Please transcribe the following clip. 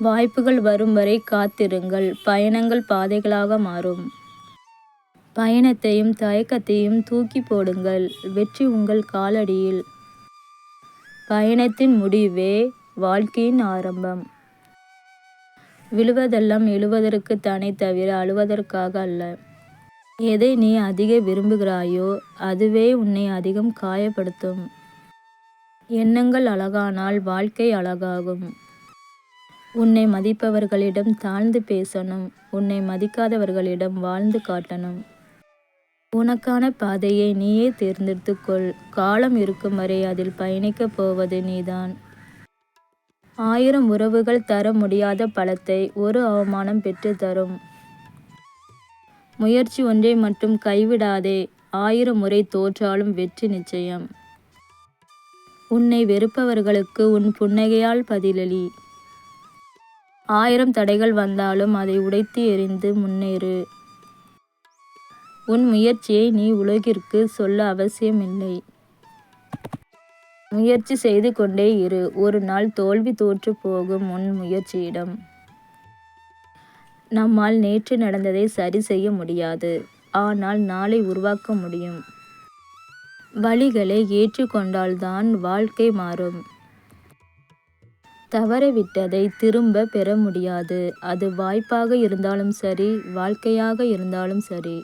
வாய்ப்புகள் வரும் வரை காத்திருங்கள். பயணங்கள் பாதைகளாக மாறும். பயணத்தையும் தயக்கத்தையும் தூக்கி போடுங்கள். வெற்றி உங்கள் காலடியில். பயணத்தின் முடிவே வாழ்க்கையின் ஆரம்பம். விழுவதெல்லாம் எழுவதற்கு தானே தவிர அழுவதற்காக அல்ல. எதை நீ அதிக விரும்புகிறாயோ அதுவே உன்னை அதிகம் காயப்படுத்தும். எண்ணங்கள் அழகானால் வாழ்க்கை அழகாகும். உன்னை மதிப்பவர்களிடம் தாழ்ந்து பேசணும். உன்னை மதிக்காதவர்களிடம் வாழ்ந்து காட்டணும். உனக்கான பாதையை நீயே தேர்ந்தெடுத்துக்கொள். காலம் இருக்கும் வரை அதில் பயணிக்கப் போவது நீதான். ஆயிரம் உறவுகள் தர முடியாத பலத்தை ஒரு அவமானம் பெற்று தரும். முயற்சி ஒன்றை மட்டும் கைவிடாதே. ஆயிரம் முறை தோற்றாலும் வெற்றி நிச்சயம். உன்னை வெறுப்பவர்களுக்கு உன் புன்னகையால் பதிலளி. ஆயிரம் தடைகள் வந்தாலும் அதை உடைத்து எறிந்து முன்னேறு. உன் முயற்சியை நீ உலகிற்கு சொல்ல அவசியமில்லை. முயற்சி செய்து கொண்டே இரு. ஒரு நாள் தோல்வி தோற்று போகும் உன் முயற்சியிடம். நம்மால் நேற்று நடந்ததை சரி செய்ய முடியாது. ஆனால் நாளை உருவாக்க முடியும். வழிகளை ஏற்றுக்கொண்டால்தான் வாழ்க்கை மாறும். தவறவிட்டதை திரும்ப பெற முடியாது. அது வாய்ப்பாக இருந்தாலும் சரி வாழ்க்கையாக இருந்தாலும் சரி.